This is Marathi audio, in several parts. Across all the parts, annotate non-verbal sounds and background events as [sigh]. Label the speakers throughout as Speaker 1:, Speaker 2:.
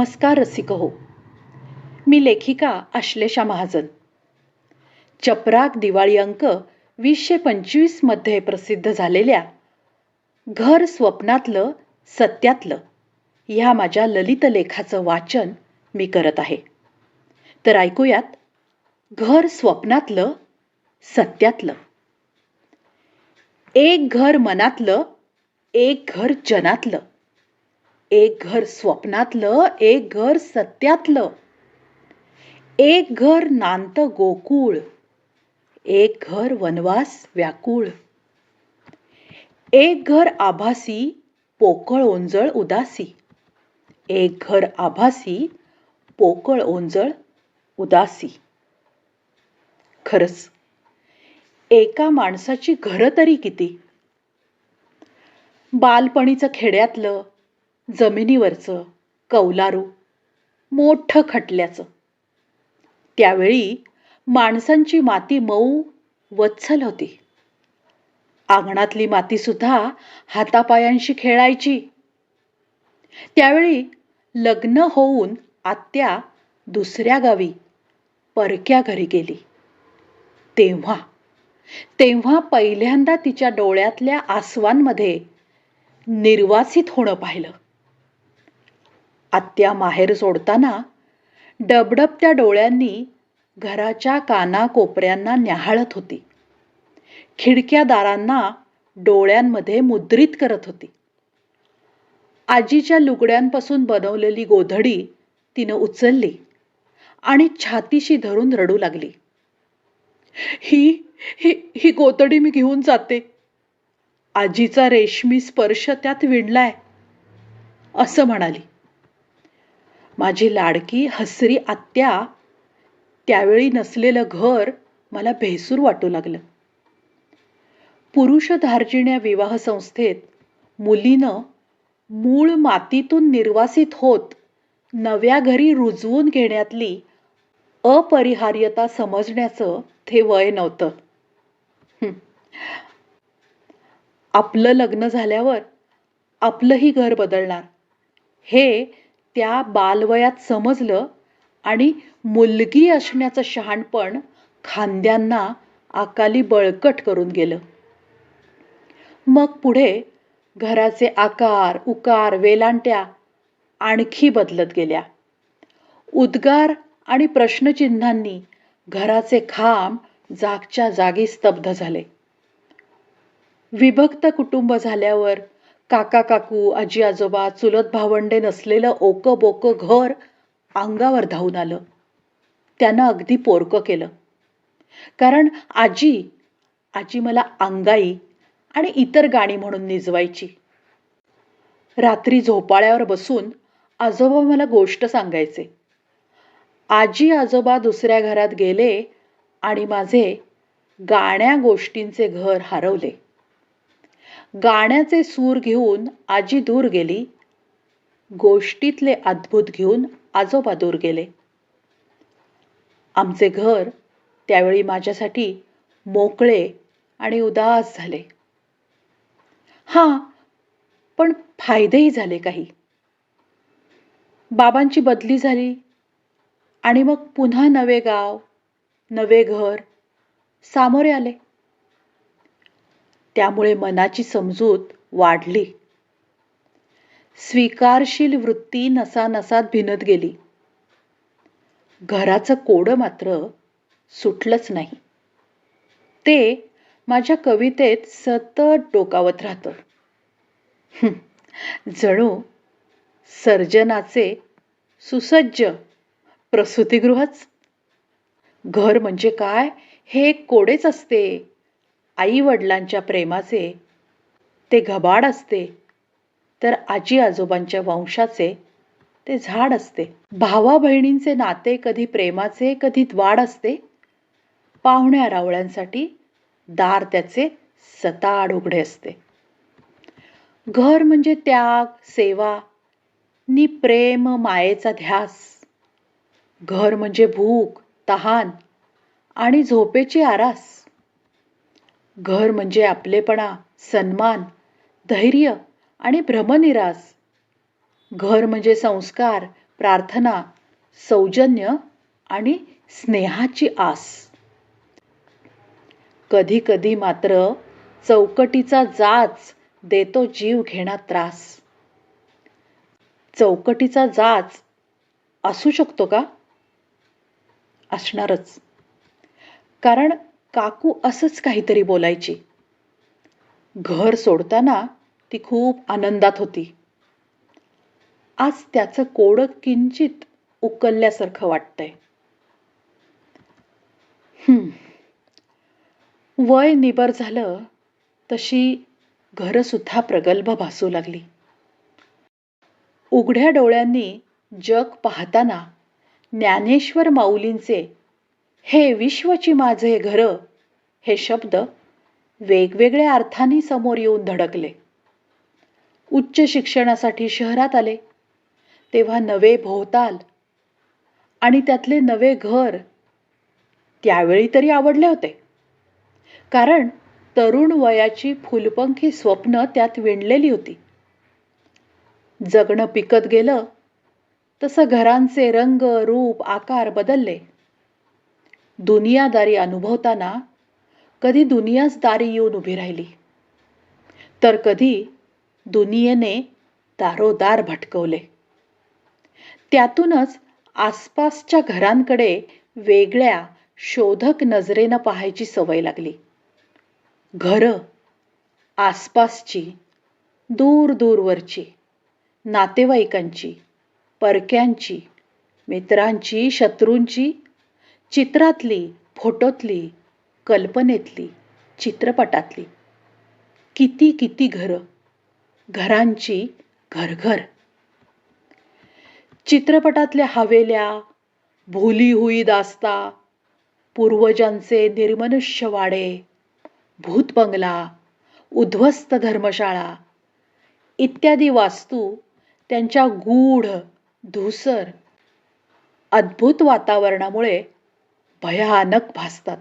Speaker 1: नमस्कार रसिक हो मी लेखिका आश्लेषा महाजन. चपराक दिवाळी अंक वीसशे पंचवीसमध्ये प्रसिद्ध झालेल्या घर स्वप्नातलं सत्यातलं ह्या माझ्या ललित लेखाचं वाचन मी करत आहे. तर ऐकूयात घर स्वप्नातलं सत्यातलं. एक घर मनातलं एक घर जनातलं. एक घर स्वप्नातलं एक घर सत्यातलं. एक घर नांत गोकुळ एक घर वनवास व्याकुळ. एक घर आभासी पोकळ ओंजळ उदासी. एक घर आभासी पोकळ ओंजळ उदासी. खरंच एका माणसाची घरं तरी किती? बालपणीचं खेड्यातलं जमिनीवरचं कौलारू मोठं खटल्याचं. त्यावेळी माणसांची माती मऊ वत्सल होती. अंगणातली माती सुद्धा हातापायांशी खेळायची. त्यावेळी लग्न होऊन आत्या दुसऱ्या गावी परक्या घरी गेली. तेव्हा तेव्हा पहिल्यांदा तिच्या डोळ्यातल्या आसवांमध्ये निर्वासित होणं पाहिलं. आत्या माहेर सोडताना डबडबत्या डोळ्यांनी घराच्या कानाकोपऱ्यांना न्याहाळत होती. खिडक्या दारांना डोळ्यांमध्ये मुद्रित करत होती. आजीच्या लुगड्यांपासून बनवलेली गोधडी तिनं उचलली आणि छातीशी धरून रडू लागली. ही ही ही गोधडी मी घेऊन जाते. आजीचा रेशमी स्पर्श त्यात विणलाय असं म्हणाली. माझी लाडकी हसरी आत्या त्यावेळी नसलेलं घर मला भेसूर वाटू लागलं. पुरुष धार्जिण्या विवाह संस्थेत मुलीनं मूळ मातीतून निर्वासित होत नव्या घरी रुजवून घेण्यातली अपरिहार्यता समजण्याचं ते वय नव्हतं. आपलं लग्न झाल्यावर आपलंही घर बदलणार. हे त्या बालवयात समजलं आणि मुलगी असण्याचं शहाणपण खांद्यांना अकाली बळकट करून गेलं. मग पुढे घराचे आकार उकार वेलांट्या आणखी बदलत गेल्या. उद्गार आणि प्रश्नचिन्हांनी घराचे खांब जागच्या जागी स्तब्ध झाले. विभक्त कुटुंब झाल्यावर काका काकू आजी आजोबा चुलत भावंडे नसलेलं ओकं बोकं घर अंगावर धावून आलं. त्यानं अगदी पोरकं केलं. कारण आजी आजी मला अंगाई आणि इतर गाणी म्हणून निजवायची. रात्री झोपाळ्यावर बसून आजोबा मला गोष्ट सांगायचे. आजी आजोबा दुसऱ्या घरात गेले आणि माझे गाण्या गोष्टींचे घर हरवले. गाण्याचे सूर घेऊन आजी दूर गेली. गोष्टीतले अद्भुत घेऊन आजोबा दूर गेले. आमचे घर त्यावेळी माझ्यासाठी मोकळे आणि उदास झाले. हा पण फायदेही झाले काही. बाबांची बदली झाली आणि मग पुन्हा नवे गाव नवे घर सामोरे आले. त्यामुळे मनाची समजूत वाढली. स्वीकारशील वृत्ती नसानसात भिनत गेली. घराचं कोडं मात्र सुटलंच नाही. ते माझ्या कवितेत सतत डोकावत राहतं. जणू सर्जनाचे सुसज्ज प्रसूतिगृहच. घर म्हणजे काय? हे कोडेच असते. आई वडिलांच्या प्रेमाचे ते घबाड असते तर आजी आजोबांच्या वंशाचे ते झाड असते. भावा बहिणींचे नाते कधी प्रेमाचे कधी द्वाड असते. पाहुण्या रावळ्यांसाठी दार त्याचे सताड उघडे असते. घर म्हणजे त्याग सेवा नि प्रेम मायेचा ध्यास. घर म्हणजे भूक तहान आणि झोपेची आरास. घर म्हणजे आपलेपणा सन्मान धैर्य आणि भ्रमनिरास. घर म्हणजे संस्कार प्रार्थना सौजन्य आणि स्नेहाची आस. कधी कधी मात्र चौकटीचा जाच देतो जीव घेणा त्रास. चौकटीचा जाच असू शकतो का? असणारच. कारण काकू असंच काहीतरी बोलायची. घर सोडताना ती खूप आनंदात होती. आज त्याचं कोड किंचित उकलल्यासारखं वाटतंय. हम्म. वय निबर झालं तशी घरं सुद्धा प्रगल्भ भासू लागली. उघड्या डोळ्यांनी जग पाहताना ज्ञानेश्वर माऊलींचे हे विश्वची माझे घर हे शब्द वेगवेगळ्या अर्थाने समोर येऊन धडकले. उच्च शिक्षणासाठी शहरात आले तेव्हा नवे भोवताल आणि त्यातले नवे घर त्यावेळी तरी आवडले होते. कारण तरुण वयाची फुलपंखी स्वप्न त्यात विणलेली होती. जगणं पिकत गेलं तसं घरांचे रंग रूप आकार बदलले. दुनियादारी अनुभवताना कधी दुनियाच दारी येऊन उभी राहिली. तर कधी दुनियेने दारोदार भटकवले. त्यातूनच आसपासच्या घरांकडे वेगळ्या शोधक नजरेनं पाहायची सवय लागली. घरं आसपासची दूर दूरवरची नातेवाईकांची परक्यांची मित्रांची शत्रूंची चित्रातली फोटोतली कल्पनेतली चित्रपटातली. किती किती घरं. घरांची घरघर. चित्रपटातल्या हवेल्या भुली हुई दास्ता पूर्वजांचे निर्मनुष्य वाडे भूतबंगला उद्ध्वस्त धर्मशाळा. इत्यादी वास्तू त्यांच्या गूढ धूसर अद्भुत वातावरणामुळे भयानक भासतात.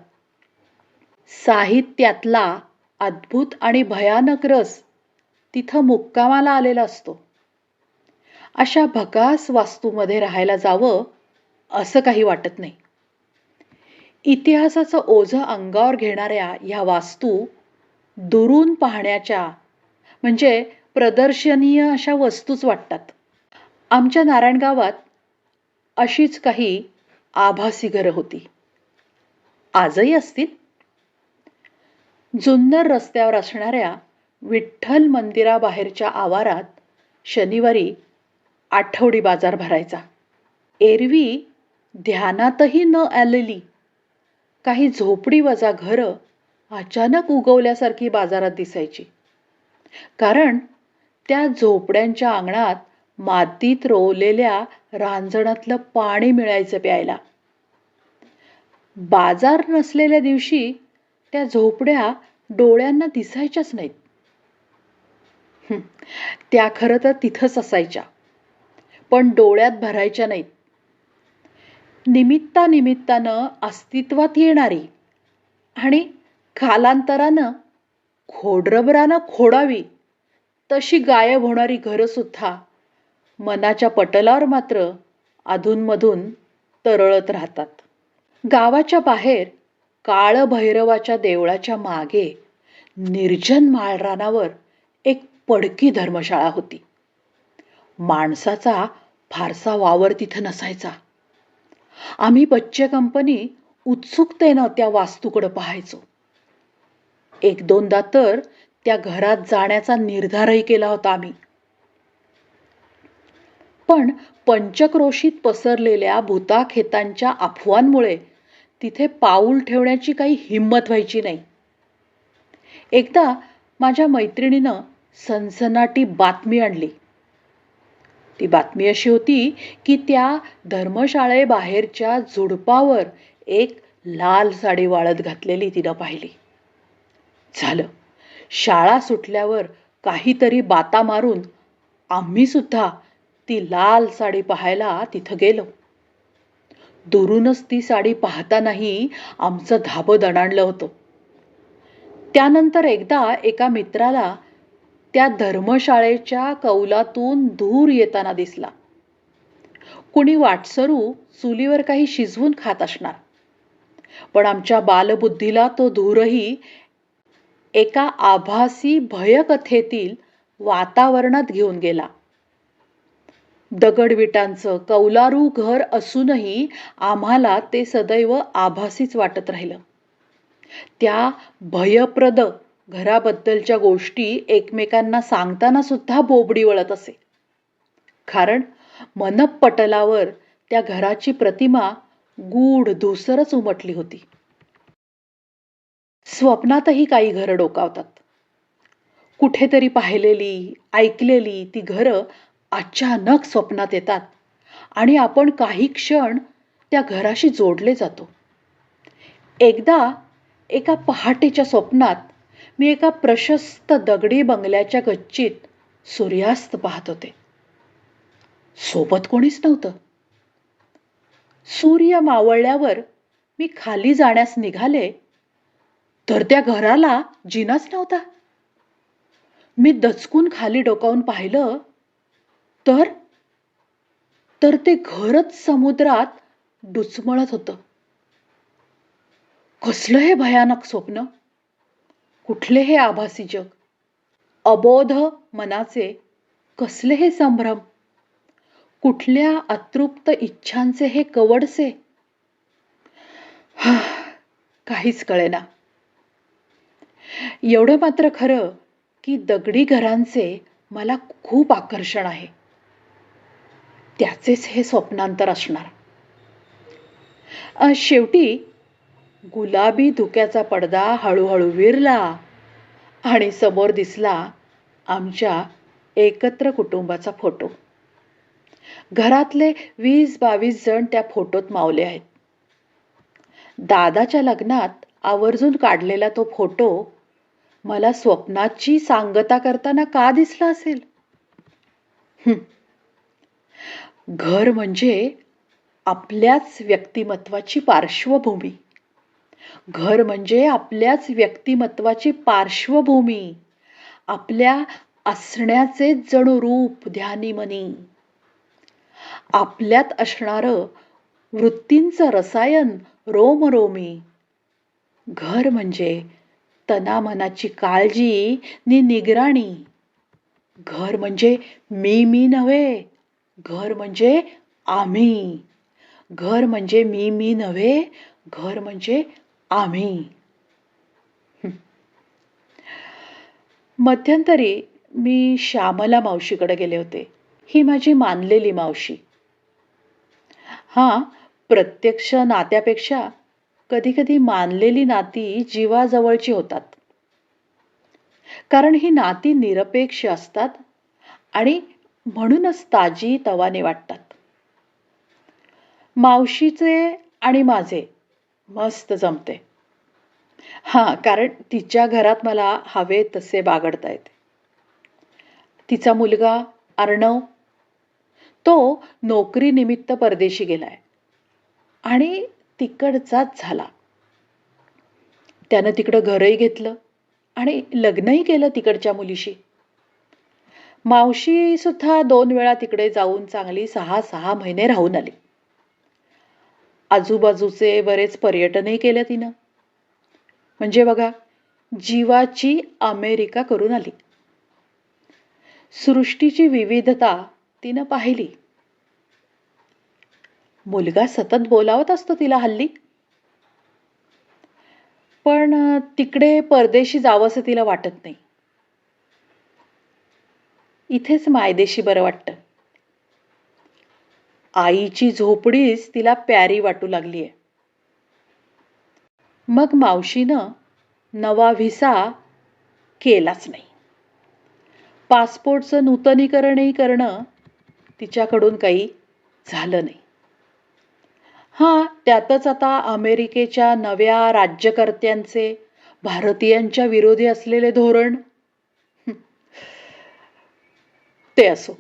Speaker 1: साहित्यातला अद्भुत आणि भयानक रस तिथं मुक्कामाला आलेला असतो. अशा भकास वास्तूमध्ये राहायला जावं असं काही वाटत नाही. इतिहासाचं ओझं अंगावर घेणाऱ्या ह्या वास्तू दुरून पाहण्याच्या म्हणजे प्रदर्शनीय अशा वस्तूच वाटतात. आमच्या नारायणगावात अशीच काही आभासी घरं होती. आजही असतील? जुन्नर रस्त्यावर असणाऱ्या विठ्ठल मंदिराबाहेरच्या आवारात शनिवारी आठवडी बाजार भरायचा. एरवी ध्यानातही न आलेली काही झोपडी वजा घरं अचानक उगवल्यासारखी बाजारात दिसायची. कारण त्या झोपड्यांच्या अंगणात मातीत रोवलेल्या रांजणातलं पाणी मिळायचं प्यायला. बाजार नसलेल्या दिवशी त्या झोपड्या डोळ्यांना दिसायच्याच नाहीत. त्या खरं तर तिथंच असायच्या पण डोळ्यात भरायच्या नाहीत. निमित्तानिमित्तानं अस्तित्वात येणारी आणि कालांतरानं खोडरबरानं खोडावी तशी गायब होणारी घरं सुद्धा मनाच्या पटलावर मात्र अधूनमधून तरळत राहतात. गावाच्या बाहेर काळभैरवाच्या देवळाच्या मागे निर्जन माळरानावर एक पडकी धर्मशाळा होती. माणसाचा फारसा वावर तिथं नसायचा. आम्ही बच्चे कंपनी उत्सुकतेनं त्या वास्तूकडं पाहायचो. एक दोनदा तर त्या घरात जाण्याचा निर्धारही केला होता आम्ही. पण पंचक्रोशीत पसरलेल्या भूताखेतांच्या अफवांमुळे तिथे पाऊल ठेवण्याची काही हिंमत व्हायची नाही. एकदा माझ्या मैत्रिणीनं सनसनाटी बातमी आणली. ती बातमी अशी होती की त्या धर्मशाळेबाहेरच्या झुडपावर एक लाल साडी वाळत घातलेली तिनं पाहिली. झालं. शाळा सुटल्यावर काहीतरी बाता मारून आम्ही सुद्धा ती लाल साडी पाहायला तिथं गेलो. दुरूनच ती साडी पाहतानाही आमचं धाबं दणाणलं होतं. त्यानंतर एकदा एका मित्राला त्या धर्मशाळेच्या कौलातून धूर येताना दिसला. कुणी वाटसरू चुलीवर काही शिजवून खात असणार. पण आमच्या बालबुद्धीला तो धूरही एका आभासी भयकथेतील वातावरणात घेऊन गेला. दगडविटांचं कौलारू घर असूनही आम्हाला ते सदैव आभासीच वाटत राहिलं. त्या भयप्रद घराबद्दलच्या गोष्टी एकमेकांना सांगताना सुद्धा बोबडी वळत असे. कारण मनपटलावर त्या घराची प्रतिमा गूढ धुसरच उमटली होती. स्वप्नातही काही घरं डोकावतात. कुठेतरी पाहिलेली ऐकलेली ती घरं अचानक स्वप्नात येतात आणि आपण काही क्षण त्या घराशी जोडले जातो. एकदा एका पहाटेच्या स्वप्नात मी एका प्रशस्त दगडी बंगल्याच्या गच्चीत सूर्यास्त पाहत होते. सोबत कोणीच नव्हतं. सूर्य मावळल्यावर मी खाली जाण्यास निघाले तर त्या घराला जिनाच नव्हता. मी दचकून खाली डोकावून पाहिलं तर? तर ते घरच समुद्रात डुचमळत होतं. कसलं हे भयानक स्वप्न? कुठले हे आभासी जग? अबोध मनाचे कसले हे संभ्रम? कुठल्या अतृप्त इच्छांचे हे कवडसे? काहीच कळेना. एवढं मात्र खरं की दगडी घरांचे मला खूप आकर्षण आहे. त्याचेच हे स्वप्नांतर असणार. शेवटी गुलाबी धुक्याचा पडदा हळूहळू विरला आणि समोर दिसला आमच्या एकत्र कुटुंबाचा फोटो. घरातले वीस बावीस जण त्या फोटोत मावले आहेत. दादाच्या लग्नात आवर्जून काढलेला तो फोटो मला स्वप्नाची सांगता करताना का दिसला असेल? घर म्हणजे आपल्याच व्यक्तिमत्वाची पार्श्वभूमी. घर म्हणजे आपल्याच व्यक्तिमत्वाची पार्श्वभूमी. आपल्या असण्याचे जणू रूप ध्यानीमनी आपल्यात असणारं वृत्तींचं रसायन रोमरोमी. घर म्हणजे तनामनाची काळजी नि निगराणी. घर म्हणजे मी मी नव्हे घर म्हणजे आम्ही. घर म्हणजे मी मी नव्हे घर म्हणजे आम्ही. मध्यंतरी मी श्यामला मावशीकडे गेले होते. ही माझी मानलेली मावशी. हा प्रत्यक्ष नात्यापेक्षा कधी कधी मानलेली नाती जीवाजवळची होतात. कारण ही नाती निरपेक्ष असतात आणि म्हणूनच ताजी तवाने वाटतात. मावशीचे आणि माझे मस्त जमते. हां कारण तिच्या घरात मला हवे तसे बागडता येते. तिचा मुलगा अर्णव तो नोकरीनिमित्त परदेशी गेलाय आणि तिकडचाच झाला. त्यानं तिकडं घरही घेतलं आणि लग्नही केलं तिकडच्या मुलीशी. मावशी सुद्धा दोन वेळा तिकडे जाऊन चांगली सहा सहा महिने राहून आली. आजूबाजूचे बरेच पर्यटनही केलं तिनं. म्हणजे बघा जीवाची अमेरिका करून आली. सृष्टीची विविधता तिनं पाहिली. मुलगा सतत बोलावत असतो तिला हल्ली. पण तिकडे परदेशी जावंसं तिला वाटत नाही. इथेच मायदेशी बरं वाटतं. आईची झोपडीच तिला प्यारी वाटू लागलीय. मग मावशीनं नवा व्हिसा केलाच नाही. पासपोर्टचं नूतनीकरणही करणं तिच्याकडून काही झालं नाही. हा त्यातच आता अमेरिकेच्या नव्या राज्यकर्त्यांचे भारतीयांच्या विरोधी असलेले धोरण हं. ते असो.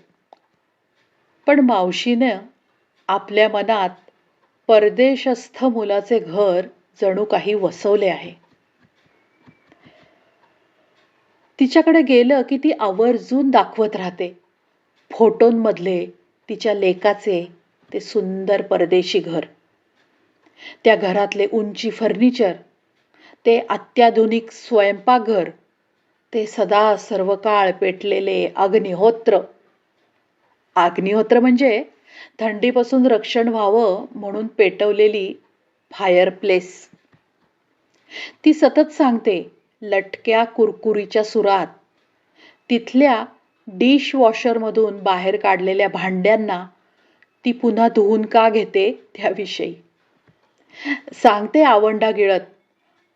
Speaker 1: पण मावशीनं आपल्या मनात परदेशस्थ मुलाचे घर जणू काही वसवले आहे. तिच्याकडे गेलं की ती आवर्जून दाखवत राहते. फोटोंमधले तिच्या लेकाचे ते सुंदर परदेशी घर. त्या घरातले उंची फर्निचर ते अत्याधुनिक स्वयंपाकघर ते सदा सर्व काळ पेटलेले अग्निहोत्र. अग्निहोत्र म्हणजे थंडीपासून रक्षण व्हावं म्हणून पेटवलेली फायर प्लेस ती सतत सांगते लटक्या कुरकुरीच्या सुरात. तिथल्या डिश वॉशरमधून बाहेर काढलेल्या भांड्यांना ती पुन्हा धुवून का घेते त्याविषयी. सांगते आवंडा गिळत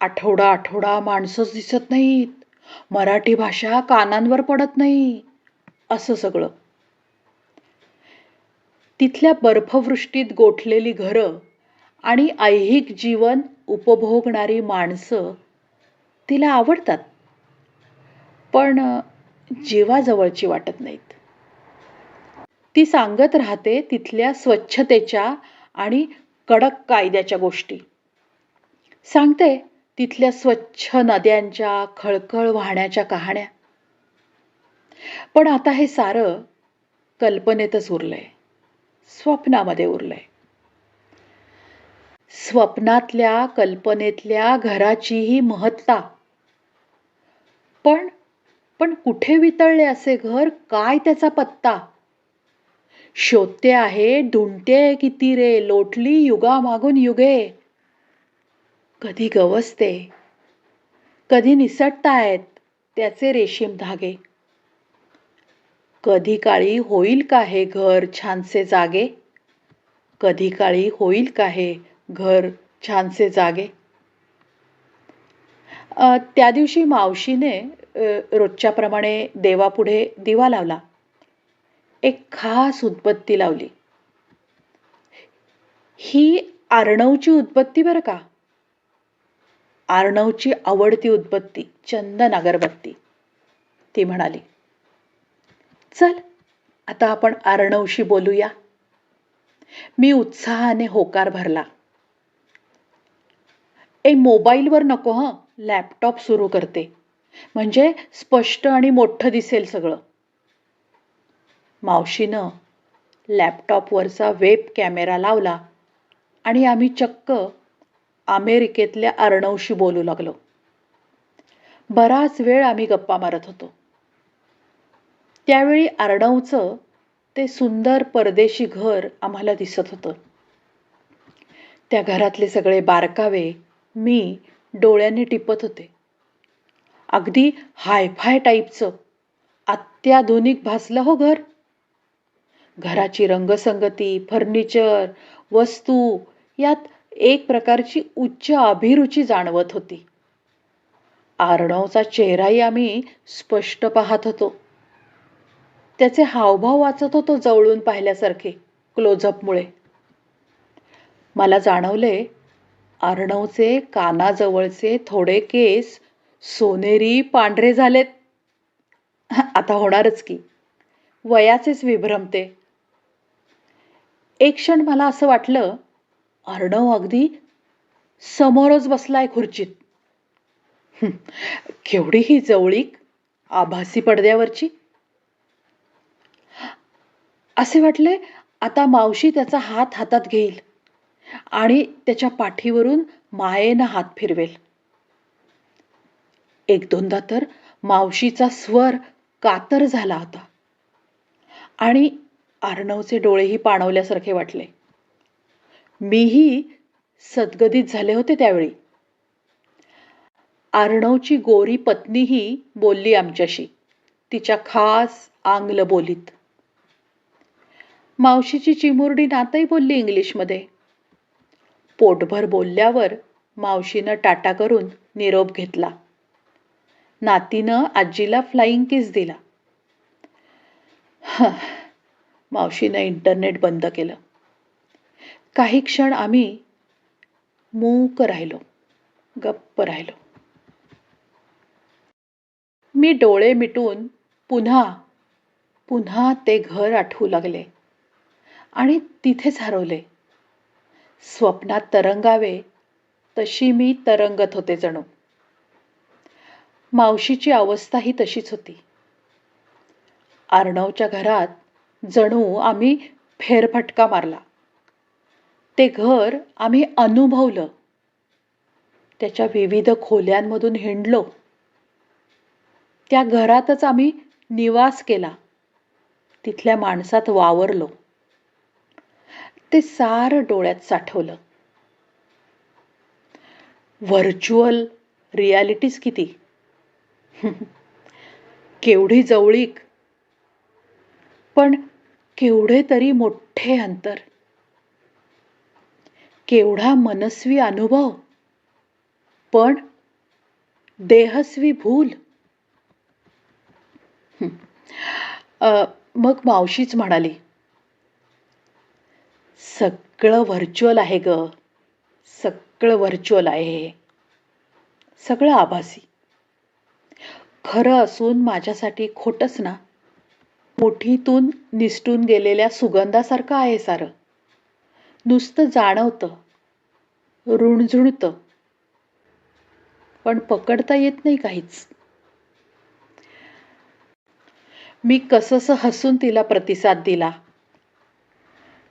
Speaker 1: आठवडा आठवडा माणसंच दिसत नाहीत. मराठी भाषा कानांवर पडत नाही. असं सगळं. तिथल्या बर्फवृष्टीत गोठलेली घरं आणि ऐहिक जीवन उपभोगणारी माणसं तिला आवडतात. पण जीवाजवळची वाटत नाहीत. ती सांगत राहते तिथल्या स्वच्छतेच्या आणि कडक कायद्याच्या गोष्टी. सांगते तिथल्या स्वच्छ नद्यांच्या खळखळ वाहण्याच्या कहाण्या. पण आता हे सारं कल्पनेतच उरलंय. स्वप्नामध्ये उरलंय. स्वप्नातल्या कल्पनेतल्या घराचीही महत्ता. पण पण कुठे वितळले असे घर? काय त्याचा पत्ता? शोधते आहे ढुंडते किती रे लोटली युगा मागून युगे. कधी गवसते कधी निसटतायत त्याचे रेशीम धागे. कधी काळी होईल का हे घर छानसे जागे? कधी काळी होईल का हे घर छानसे जागे? त्या दिवशी मावशीने रोजच्याप्रमाणे देवापुढे दिवा लावला. एक खास उदबत्ती लावली. ही आर्णवची उदबत्ती बरं का? आर्णवची आवडती उत्पत्ती चंदन अगरबत्ती. ती म्हणाली चल आता आपण आर्णवशी बोलूया. मी उत्साहाने होकार भरला. ए मोबाईलवर नको हं. लॅपटॉप सुरू करते. म्हणजे स्पष्ट आणि मोठं दिसेल सगळं. मावशीनं लॅपटॉपवरचा वेब कॅमेरा लावला आणि आम्ही चक्क अमेरिकेतल्या अर्णवशी बोलू लागलो. बराच वेळ आम्ही गप्पा मारत होतो. त्यावेळी अर्णवचं ते सुंदर परदेशी घर आम्हाला दिसत होतं. त्या घरातले सगळे बारकावे मी डोळ्यांनी टिपत होते. अगदी हायफाय टाईपचं अत्याधुनिक भासलं हो घर. घराची रंगसंगती फर्निचर वस्तू यात एक प्रकारची उच्च अभिरुची जाणवत होती. आर्णवचा चेहराही आम्ही स्पष्ट पाहत होतो. त्याचे हावभाव वाचत होतो जवळून पाहिल्यासारखे क्लोजअपमुळे. मला जाणवले अर्णवचे कानाजवळचे थोडे केस सोनेरी पांढरे झालेत. आता होणारच की. वयाचेच विभ्रमते. एक क्षण मला असं वाटलं अर्णव अगदी समोरच बसलाय खुर्चीत. केवढी ही जवळीक आभासी पडद्यावरची. असे वाटले आता मावशी त्याचा हात हातात घेईल आणि त्याच्या पाठीवरून मायेनं हात फिरवेल. एक दोनदा तर मावशीचा स्वर कातर झाला होता. आणि अर्णवचे डोळेही पाणवल्यासारखे वाटले. मीही सद्गदित झाले होते त्यावेळी. आर्णवची गोरी पत्नीही बोलली आमच्याशी. तिच्या खास आंग्ल बोलीत. मावशीची चिमुरडी नातही बोलली इंग्लिशमध्ये. पोटभर बोलल्यावर मावशीनं टाटा करून निरोप घेतला. नातीनं आजीला फ्लाईंग किस दिला. मावशीनं इंटरनेट बंद केलं. काही क्षण आम्ही मूक राहिलो गप्प राहिलो. मी डोळे मिटून पुन्हा पुन्हा ते घर आठवू लागले आणि तिथेच हरवले. स्वप्नात तरंगावे तशी मी तरंगत होते जणू. मावशीची अवस्था ही तशीच होती. अर्णवच्या घरात जणू आम्ही फेरफटका मारला. ते घर आम्ही अनुभवलं. त्याच्या विविध खोल्यांमधून हिंडलो. त्या घरातच आम्ही निवास केला. तिथल्या माणसात वावरलो. ते सारं डोळ्यात साठवलं. व्हर्च्युअल रियालिटीज किती? [laughs] केवढी जवळीक. पण केवढे तरी मोठे अंतर. केवढा मनस्वी अनुभव. पण देहस्वी भूल. मग मावशीच म्हणाली सगळं व्हर्च्युअल आहे ग. सगळं व्हर्च्युअल आहे हे. सगळं आभासी. खरं असून माझ्यासाठी खोटच ना. मुठीतून निसटून गेलेल्या सुगंधासारखं आहे सारं. नुसतं जाणवतं रुणझुणतं. पण पकडता येत नाही काहीच. मी कसस हसून तिला प्रतिसाद दिला.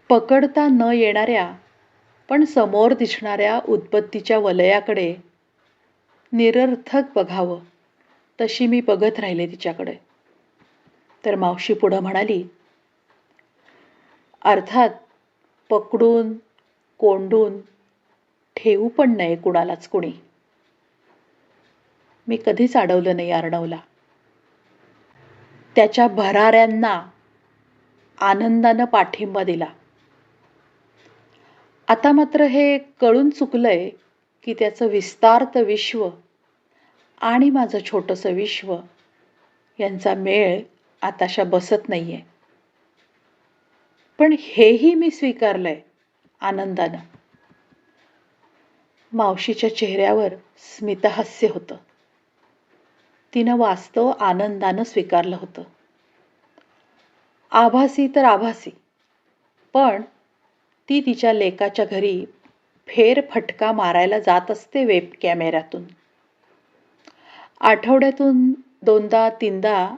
Speaker 1: पकडता न येणाऱ्या पण समोर दिसणाऱ्या उत्पत्तीच्या वलयाकडे निरर्थक बघावं तशी मी बघत राहिले तिच्याकडे. तर मावशी पुढं म्हणाली अर्थात पकडून कोंडून ठेवू पण नाही कुणालाच कुणी. मी कधीच अडवलं नाही अर्णवला. त्याच्या भराऱ्यांना आनंदानं पाठिंबा दिला. आता मात्र हे कळून चुकलंय की त्याचं विस्तारत विश्व आणि माझं छोटंसं विश्व यांचा मेळ आताशा बसत नाही आहे पण हेही मी स्वीकारलंय आनंदानं. मावशीच्या चेहऱ्यावर स्मितहास्य होतं. तिनं वास्तव आनंदानं स्वीकारलं होतं. आभासी तर आभासी पण ती तिच्या लेकाच्या घरी फेर फटका मारायला जात असते वेब कॅमेऱ्यातून. आठवड्यातून दोनदा तीनदा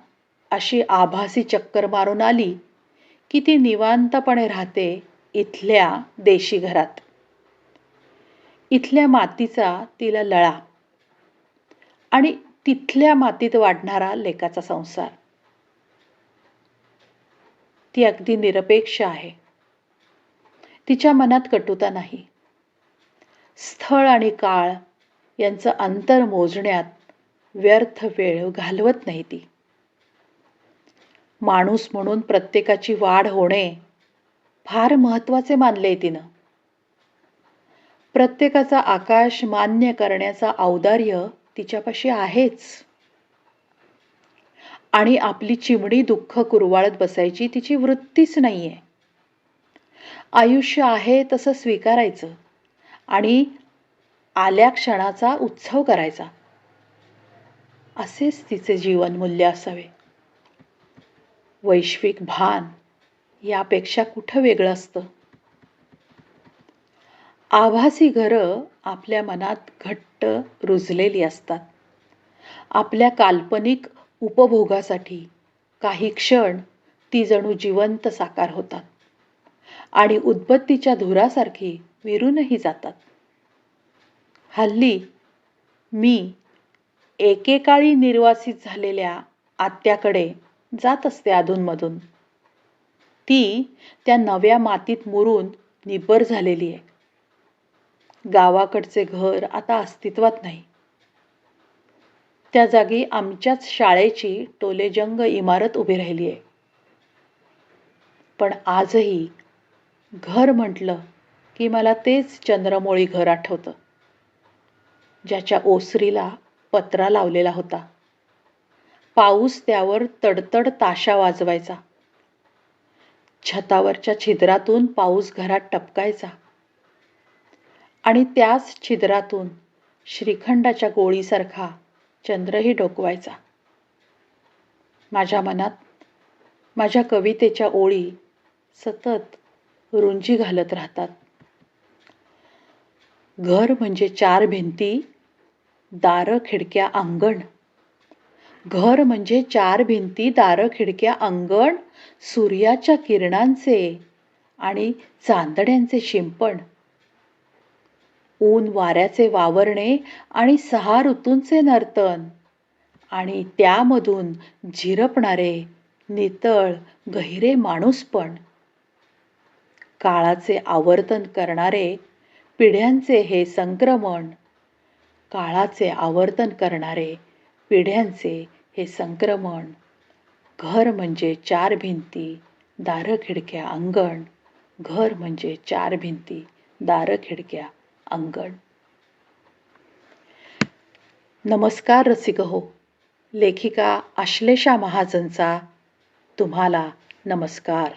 Speaker 1: अशी आभासी चक्कर मारून आली की ती निवांतपणे राहते इथल्या देशी घरात. इथल्या मातीचा तिला लळा आणि तिथल्या मातीत वाढणारा लेकाचा संसार. ती अगदी निरपेक्ष आहे. तिच्या मनात कटुता नाही. स्थळ आणि काळ यांचं अंतर मोजण्यात व्यर्थ वेळ घालवत नाही ती. माणूस म्हणून प्रत्येकाची वाढ होणे फार महत्त्वाचे मानले तिनं. प्रत्येकाचा आकाश मान्य करण्याचा औदार्य तिच्यापाशी आहेच. आणि आपली चिमणी दुःख कुरवाळत बसायची तिची वृत्तीच नाही आहे आयुष्य आहे तसं स्वीकारायचं आणि आल्या क्षणाचा उत्सव करायचा. असेच तिचे जीवनमूल्य असावे. वैश्विक भान यापेक्षा कुठं वेगळं असतं? आभासी घरं आपल्या मनात घट्ट रुजलेली असतात. आपल्या काल्पनिक उपभोगासाठी काही क्षण ती जणू जिवंत साकार होतात आणि उद्बत्तीच्या धुरासारखी विरूनही जातात. हल्ली मी एकेकाळी निर्वासित झालेल्या आत्याकडे जात असते अधूनमधून. ती त्या नव्या मातीत मुरून निब्बर झालेली आहे. गावाकडचे घर आता अस्तित्वात नाही. त्या जागी आमच्याच शाळेची टोलेजंग इमारत उभी राहिली आहे. पण आजही घर म्हटलं की मला तेच चंद्रमोळी घर आठवतं ज्याच्या ओसरीला पत्रा लावलेला होता. पाऊस त्यावर तडतड ताशा वाजवायचा. छतावरच्या छिद्रातून पाऊस घरात टपकायचा. आणि त्याच छिद्रातून श्रीखंडाच्या गोळीसारखा चंद्रही डोकवायचा. माझ्या मनात माझ्या कवितेच्या ओळी सतत रुंजी घालत राहतात. घर म्हणजे चार भिंती दारं खिडक्या अंगण. घर म्हणजे चार भिंती दारं खिडक्या अंगण सूर्याच्या किरणांचे आणि चांदण्यांचे शिंपण. ऊन वाऱ्याचे वावरणे आणि सहा ऋतूंचे नर्तन आणि त्यामधून झिरपणारे नितळ गहिरे माणूसपण. काळाचे आवर्तन करणारे पिढ्यांचे हे संक्रमण. काळाचे आवर्तन करणारे पिढ्यांचे हे संक्रमण घर म्हणजे चार भिंती दारं खिडक्या अंगण घर म्हणजे चार भिंती दारं खिडक्या अंगण. नमस्कार रसिक हो लेखिका आश्लेषा महाजनचा तुम्हाला नमस्कार.